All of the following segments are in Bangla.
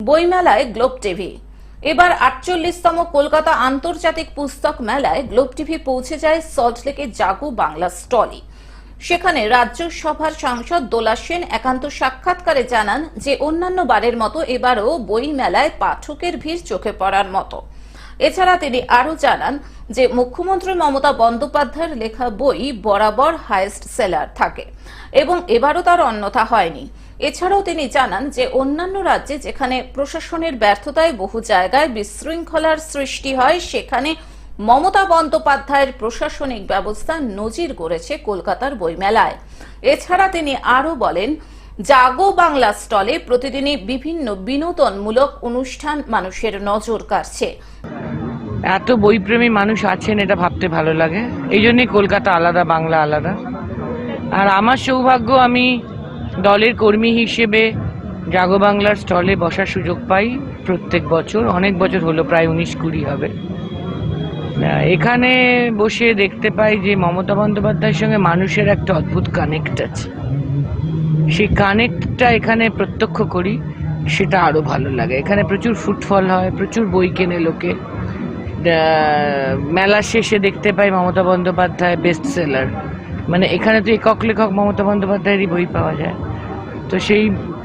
বইমেলায় গ্লোব টিভি। এবার আটচল্লিশতম কলকাতা আন্তর্জাতিক পুস্তক মেলায় গ্লোব টিভি পৌঁছে যায় সল্টলেকে জাগো বাংলা স্টলে। সেখানে রাজ্যসভার সাংসদ দোলা সেন একান্ত সাক্ষাৎকারে জানান যে অন্যান্য বারের মতো এবারও বই মেলায় পাঠকের ভিড় চোখে পড়ার মতো। এছাড়া তিনি আরও জানান যে মুখ্যমন্ত্রী মমতা বন্দ্যোপাধ্যায়ের লেখা বই বরাবর হাইয়েস্ট সেলার থাকে এবং এবারও তার অন্যথা হয়নি। এছাড়াও তিনি জানান যে অন্যান্য রাজ্যে যেখানে প্রশাসনের ব্যর্থতায় বহু জায়গায় বিশৃঙ্খলার সৃষ্টি হয়, সেখানে মমতা বন্দ্যোপাধ্যায়ের প্রশাসনিক ব্যবস্থা নজির গড়েছে কলকাতার বইমেলায়। এছাড়া তিনি আরও বলেন, জাগো বাংলা স্টলে প্রতিদিনই বিভিন্ন বিনোদনমূলক অনুষ্ঠান মানুষের নজর কাড়ছে। এত বইপ্রেমী মানুষ আছেন, এটা ভাবতে ভালো লাগে। এই জন্যই কলকাতা আলাদা, বাংলা আলাদা। আর আমার সৌভাগ্য, আমি দলের কর্মী হিসেবে জাগো বাংলার স্টলে বসার সুযোগ পাই প্রত্যেক বছর। অনেক বছর হলো, প্রায় উনিশ কুড়ি হবে। এখানে বসে দেখতে পাই যে মমতা বন্দ্যোপাধ্যায়ের সঙ্গে মানুষের একটা অদ্ভুত কানেক্ট আছে। সেই কানেক্টটা এখানে প্রত্যক্ষ করি, সেটা আরও ভালো লাগে। এখানে প্রচুর ফুটফল হয়, প্রচুর বই কেনে লোকে। মেলা শেষে দেখতে পাই মমতা বন্দ্যোপাধ্যায় বেস্ট সেলার মানে এখানে তো একক লেখক মমতা বন্দ্যোপাধ্যায়েরই বই পাওয়া যায়। তো সেই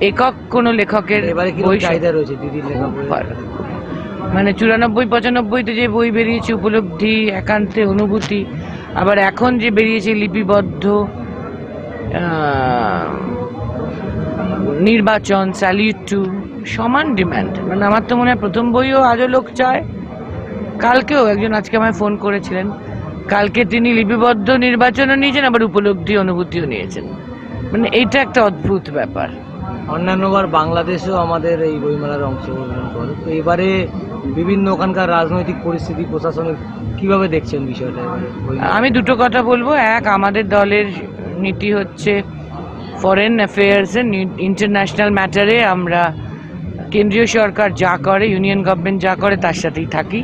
একক কোনো লেখকের বই চাহিদা রয়েছে দিদির মানে চুরানব্বই পঁচানব্বইতে যে বই বেরিয়েছে উপলব্ধি একান্তে অনুভূতি আবার এখন যে বেরিয়েছে লিপিবদ্ধ নির্বাচন স্যালিউট টু সমান ডিম্যান্ড মানে আমার তো মনে হয় প্রথম বইও আজও লোক চায়। কালকেও একজন আজকে আমায় ফোন করেছিলেন। কালকে তিনি লিপিবদ্ধ নির্বাচনও নিয়েছেন আবার উপলব্ধি অনুভূতিও নিয়েছেন। মানে এইটা একটা অদ্ভুত ব্যাপার। অন্যান্যবার বাংলাদেশেও আমাদের এই বইমেলার অংশগ্রহণ করে। তো এবারে বিভিন্ন ওখানকার রাজনৈতিক পরিস্থিতি প্রশাসনিক কীভাবে দেখছেন বিষয়টা আমি দুটো কথা বলব। এক আমাদের দলের নীতি হচ্ছে ফরেন অ্যাফেয়ার্স ইন্টারন্যাশনাল ম্যাটারে আমরা কেন্দ্রীয় সরকার যা করে ইউনিয়ন গভর্নমেন্ট যা করে তার সাথেই থাকি।